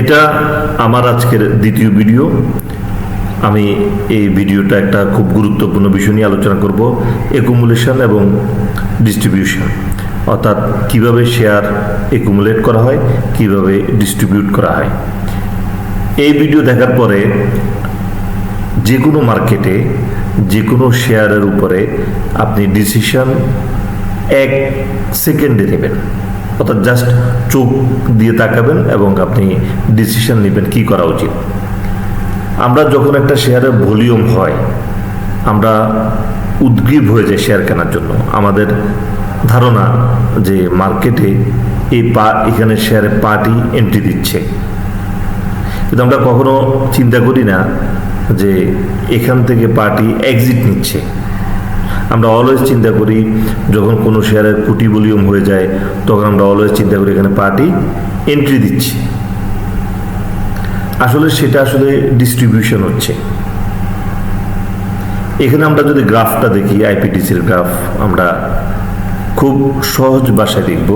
এটা আমার আজকের দ্বিতীয় ভিডিও। আমি এই ভিডিওটা একটা খুব গুরুত্বপূর্ণ বিষয় নিয়ে আলোচনা করব একুমুলেশন এবং ডিস্ট্রিবিউশন অর্থাৎ কীভাবে শেয়ার একুমুলেট করা হয়, কীভাবে ডিস্ট্রিবিউট করা হয়। এই ভিডিও দেখার পরে যে কোনো মার্কেটে যে কোনো শেয়ারের উপরে আপনি ডিসিশন এক সেকেন্ডে নেবেন। অর্থাৎ জাস্ট চোখ দিয়ে তাকাবেন এবং আপনি ডিসিশন নেবেন কি করা উচিত। আমরা যখন একটা শেয়ারের ভলিউম হয়, আমরা উদ্গ্রীব হয়ে যাই শেয়ার কেনার জন্য। আমাদের ধারণা যে মার্কেটে এই পা, এখানে শেয়ারে পার্টি এন্ট্রি দিচ্ছে। কিন্তু আমরা কখনো চিন্তা করি না যে এখান থেকে পার্টি এক্সিট নিচ্ছে। আমরা অলওয়েজ চিন্তা করি, যখন কোনো শেয়ারের কোটি ভলিউম হয়ে যায়, তখন আমরা অলওয়েজ চিন্তা করি এখানে পার্টি এন্ট্রি দিচ্ছি। আসলে সেটা আসলে ডিস্ট্রিবিউশন হচ্ছে। এখানে আমরা যদি গ্রাফটা দেখি আইপিটিসির গ্রাফ আমরা খুব সহজ ভাষায় দেখব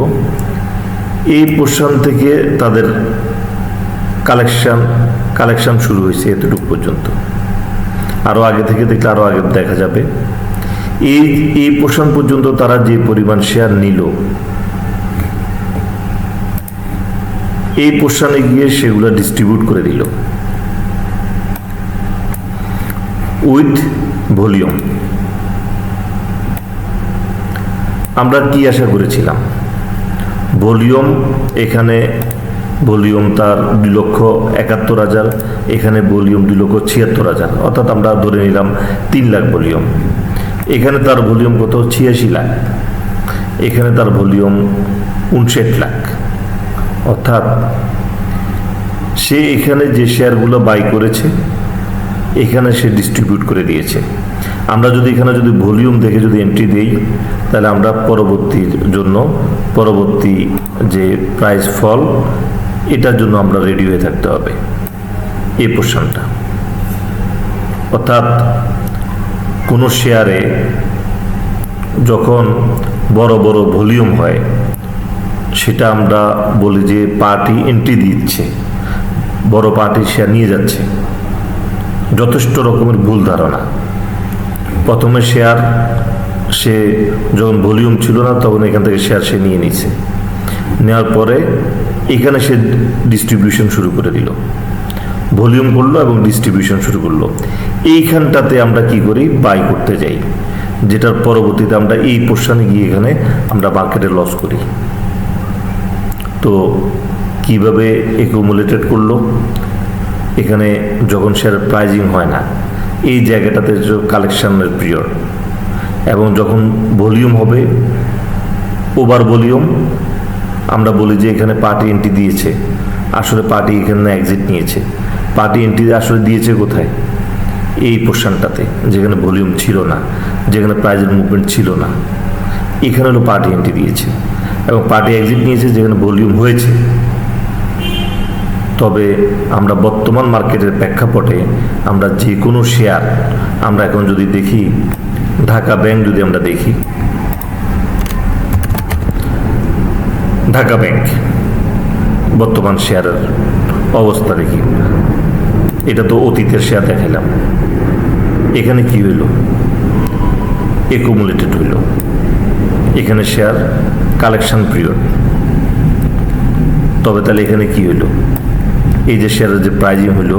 এই পোর্শন থেকে তাদের কালেকশন কালেকশান শুরু হয়েছে এতটুকু পর্যন্ত। আরও আগে থেকে দেখলে আরও আগে দেখা যাবে। এই এই পোর্শন পর্যন্ত তারা যে পরিমাণ শেয়ার নিল। এই পোর্শনে গিয়ে সেগুলো ডিস্ট্রিবিউট করে দিল। উইথ ভলিউম আমরা কি আশা করেছিলাম? ভলিউম এখানে ভলিউম তার দুই লক্ষ একাত্তর হাজার, এখানে ভলিউম দুই লক্ষ ছিয়াত্তর হাজার। অর্থাৎ আমরা ধরে নিলাম তিন লাখ ভলিউম এখানে তার ভলিউম কত? ছিয়াশি লাখ। এখানে তার ভলিউম উনষাট লাখ। অর্থাৎ সে এখানে যে শেয়ারগুলো বাই করেছে, এখানে সে ডিস্ট্রিবিউট করে দিয়েছে। আমরা যদি এখানে যদি ভলিউম দেখে যদি এন্ট্রি দিই, তাহলে আমরা পরবর্তীর জন্য, পরবর্তী যে প্রাইস ফল এটার জন্য আমরা রেডি হয়ে থাকতে হবে। এই পোর্শনটা। অর্থাৎ কোনো শেয়ারে যখন বড় বড় ভলিউম হয়, সেটা আমরা বলি যে পার্টি এন্ট্রি দিচ্ছে, বড় পার্টি শেয়ার নিয়ে যাচ্ছে। যথেষ্ট রকমের ভুল ধারণা। প্রথমে শেয়ার সে যখন ভলিউম ছিল না, তখন এখান থেকে শেয়ার সে নিয়ে নিছে নেওয়ার পরে এখানে সে ডিস্ট্রিবিউশন শুরু করে দিল। ভলিউম করল এবং ডিস্ট্রিবিউশন শুরু করল। এইখানটাতে আমরা কি করি? বাই করতে যাই। যেটার পরবর্তীতে আমরা এই পোর্শনে গিয়ে এখানে আমরা মার্কেটে লস করি। তো কীভাবে একুমুলেটেড করল? এখানে যখন শেয়ার প্রাইজিং হয় না, এই জায়গাটাতে কালেকশনের পিরিয়ড এবং যখন ভলিউম হবে ওভার ভলিউম আমরা বলি যে এখানে পার্টি এন্ট্রি দিয়েছে। আসলে পার্টি এখানে এক্সিট নিয়েছে। পার্টি এন্ট্রি আসলে দিয়েছে কোথায়? এই পোর্শনটাতে যেখানে ভলিউম ছিল না, যেখানে প্রাইজের মুভমেন্ট ছিল না, এখানে হলো পার্টি এন্ট্রি দিয়েছে। এবং পার্টি এক্সিট নিয়েছে যেখানে ভলিউম হয়েছে। তবে আমরা বর্তমান মার্কেটের প্রেক্ষাপটে আমরা যে কোনো শেয়ার আমরা এখন যদি দেখি, ঢাকা ব্যাংক যদি আমরা দেখি, ঢাকা ব্যাংক বর্তমান শেয়ারের অবস্থা দেখি। এটা তো অতীতের শেয়ার দেখাইলাম। এখানে কি হইল? একুমুলেটেড হইল। এখানে শেয়ার কালেকশন পিরিয়ড তবে তাহলে এখানে কি হইল? এই যে শেয়ারের যে প্রাইজিং হইল,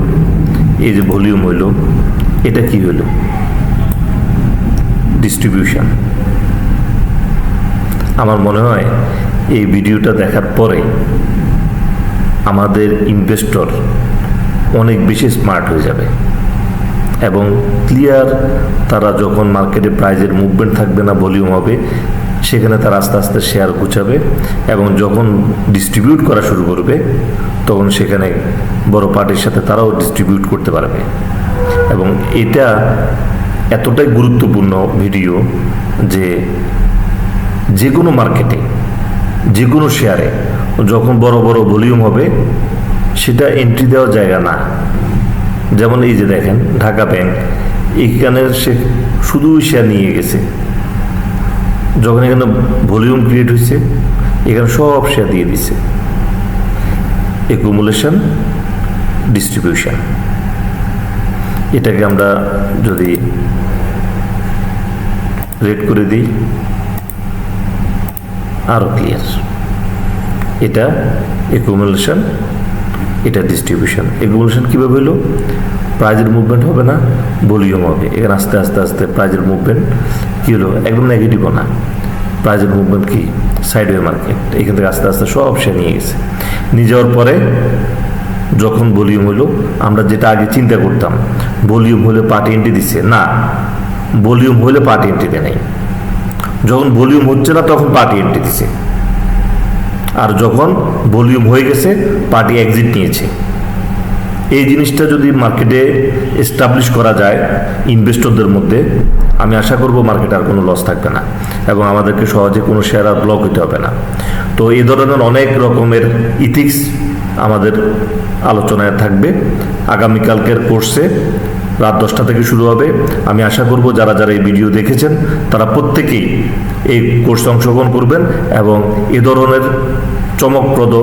এই যে ভলিউম হইল, এটা কি হইল? ডিস্ট্রিবিউশন আমার মনে হয় এই ভিডিওটা দেখার পরে আমাদের ইনভেস্টর অনেক বেশি স্মার্ট হয়ে যাবে। এবং ক্লিয়ার তারা যখন মার্কেটে প্রাইজের মুভমেন্ট থাকবে না ভলিউম হবে, সেখানে তারা আস্তে আস্তে শেয়ার গুছাবে এবং যখন ডিস্ট্রিবিউট করা শুরু করবে, তখন সেখানে বড় পার্টির সাথে তারাও ডিস্ট্রিবিউট করতে পারবে। এবং এটা এতটাই গুরুত্বপূর্ণ ভিডিও যে যে কোনো মার্কেটে যে কোনো শেয়ারে যখন বড় বড় ভলিউম হবে সেটা এন্ট্রি দেওয়ার জায়গা না। যেমন এই যে দেখেন, ঢাকা ব্যাংক এখানে সে শুধুই শেয়ার নিয়ে গেছে। যখন এখানে ভলিউম ক্রিয়েট হয়েছে, এখানে সব শেয়ার দিয়ে দিচ্ছে একুমুলেশন ডিস্ট্রিবিউশন এটাকে আমরা যদি রেড করে দিই আরও ক্লিয়ার এটা একুমুলেশন এটা ডিস্ট্রিবিউশন একুমুলেশন কীভাবে হলো? প্রাইজের মুভমেন্ট হবে না ভলিউম হবে। এখানে আস্তে আস্তে আস্তে প্রাইজের মুভমেন্ট কী হলো? একদম নেগেটিভও না। প্রাইজের মুভমেন্ট কি? সাইডওয়ে মার্কেট এখান থেকে আস্তে আস্তে সব সে নিয়ে গেছে। নিয়ে যাওয়ার পরে যখন ভলিউম হলো, আমরা যেটা আগে চিন্তা করতাম ভলিউম হলে পার্টি এন্ট্রি দিচ্ছে। না ভলিউম হলে পার্টি এন্ট্রি দেয় নাই। যখন ভলিউম হচ্ছে না, তখন পার্টি এন্ট্রি দিছে আর যখন ভলিউম হয়ে গেছে পার্টি এক্সিট নিয়েছে। এই জিনিসটা যদি মার্কেটে এস্টাবলিশ করা যায় ইনভেস্টরদের মধ্যে, আমি আশা করব মার্কেটে আর কোনো লস থাকবে না এবং আমাদেরকে সহজে কোনো শেয়ার আর ব্লক হতে হবে না। তো এই ধরনের অনেক রকমের ইথিক্স আমাদের আলোচনায় থাকবে। আগামীকালকের কোর্সে রাত দশটা থেকে শুরু হবে। আমি আশা করব যারা যারা এই ভিডিও দেখেছেন, তারা প্রত্যেকেই এই কোর্সে অংশগ্রহণ করবেন এবং এ ধরনের চমকপ্রদ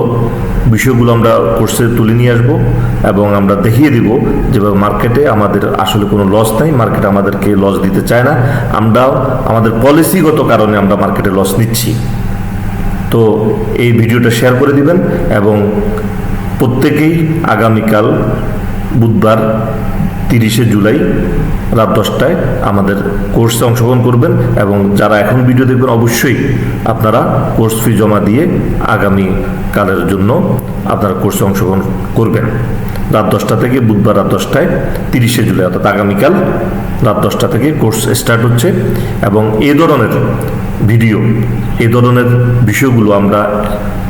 বিষয়গুলো আমরা কোর্সে তুলে নিয়ে আসব এবং আমরা দেখিয়ে দিব যে মার্কেটে আমাদের আসলে কোনো লস নাই, মার্কেট আমাদেরকে লস দিতে চায় না। আমরাও আমাদের পলিসিগত কারণে আমরা মার্কেটে লস নিচ্ছি। তো এই ভিডিওটা শেয়ার করে দিবেন এবং প্রত্যেকেই আগামীকাল বুধবার তিরিশে জুলাই রাত দশটায় আমাদের কোর্সে অংশগ্রহণ করবেন এবং যারা এখন ভিডিও দেখবেন অবশ্যই আপনারা কোর্স ফি জমা দিয়ে আগামী কালের জন্য আপনারা কোর্সে অংশগ্রহণ করবেন। রাত দশটা থেকে বুধবার রাত দশটায় তিরিশে জুলাই, অর্থাৎ আগামীকাল রাত দশটা থেকে কোর্স স্টার্ট হচ্ছে এবং এ ধরনের ভিডিও, এ ধরনের বিষয়গুলো আমরা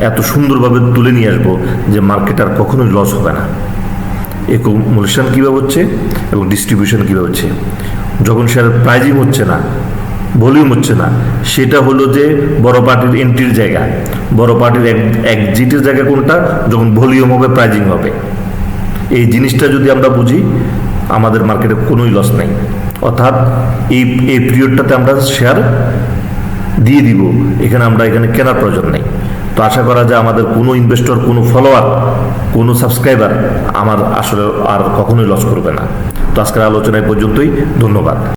এত সুন্দরভাবে তুলে নিয়ে আসব যে মার্কেট আর কখনোই লস হবে না। একুমুলেশন কীভাবে হচ্ছে এবং ডিস্ট্রিবিউশন কীভাবে হচ্ছে? যখন শেয়ারের প্রাইজিং হচ্ছে না ভলিউম হচ্ছে না, সেটা হলো যে বড় পার্টির এন্ট্রির জায়গা। বড় পার্টির এক একজিটের জায়গা কোনটা? যখন ভলিউম হবে প্রাইজিং হবে। এই জিনিসটা যদি আমরা বুঝি, আমাদের মার্কেটে কোনোই লস নেই। অর্থাৎ এই এই পিরিয়ডটাতে আমরা শেয়ার দিয়ে দিব। এখানে আমরা এখানে কেনার প্রয়োজন নেই। তো আশা করা যায় আমাদের কোনো ইনভেস্টর কোনো ফলোয়ার কোনো সাবস্ক্রাইবার আমার আসলে আর কখনোই লস করবে না। তো আজকের আলোচনায় পর্যন্তই ধন্যবাদ।